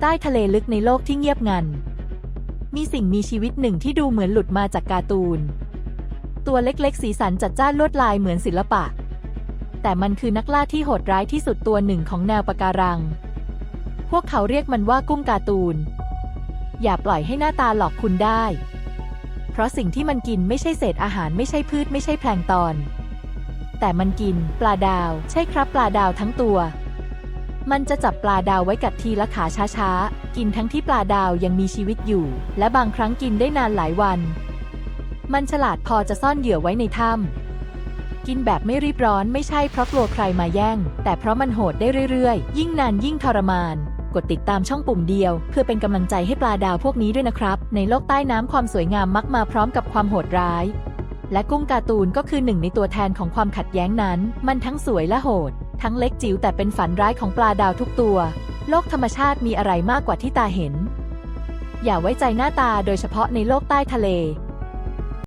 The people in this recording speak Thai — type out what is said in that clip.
ใต้ทะเลลึกในโลกที่เงียบงัน มีสิ่งมีชีวิตหนึ่งที่ดูเหมือนหลุดมาจากการ์ตูน ตัวเล็กๆ สีสันจัดจ้านลวดลายเหมือนศิลปะ แต่มันคือนักล่าที่โหดร้ายที่สุดตัวหนึ่งของแนวปะการัง พวกเขาเรียกมันว่ากุ้งการ์ตูน อย่าปล่อยให้หน้าตาหลอกคุณได้ เพราะสิ่งที่มันกินไม่ใช่เศษอาหารไม่ใช่พืชไม่ใช่แพลงตอน แต่มันกิน ปลาดาว ใช่ครับปลาดาวทั้งตัว มันจะจับปลาดาวไว้กัดทีละขาช้าๆ กินทั้งที่ปลาดาวยังมีชีวิตอยู่ และบางครั้งกินได้นานหลายวัน มันฉลาดพอจะซ่อนเหยื่อไว้ในถ้ำกินแบบไม่รีบร้อนไม่ใช่เพราะกลัวใครมาแย่ง แต่เพราะมันโหดได้เรื่อยๆ ยิ่งนานยิ่งทรมาน กดติดตามช่องปุ่มเดียว เพื่อเป็นกำลังใจให้ปลาดาวพวกนี้ด้วยนะครับ ในโลกใต้น้ำความสวยงามมักมาพร้อมกับความโหดร้าย และกุ้งการ์ตูนก็คือหนึ่งในตัวแทนของความขัดแย้งนั้น มันทั้งสวยและโหด ทั้งเล็กจิ๋วแต่เป็นฝันร้ายของปลาดาวทุกตัว โลกธรรมชาติมีอะไรมากกว่าที่ตาเห็น อย่าไว้ใจหน้าตาโดยเฉพาะในโลกใต้ทะเล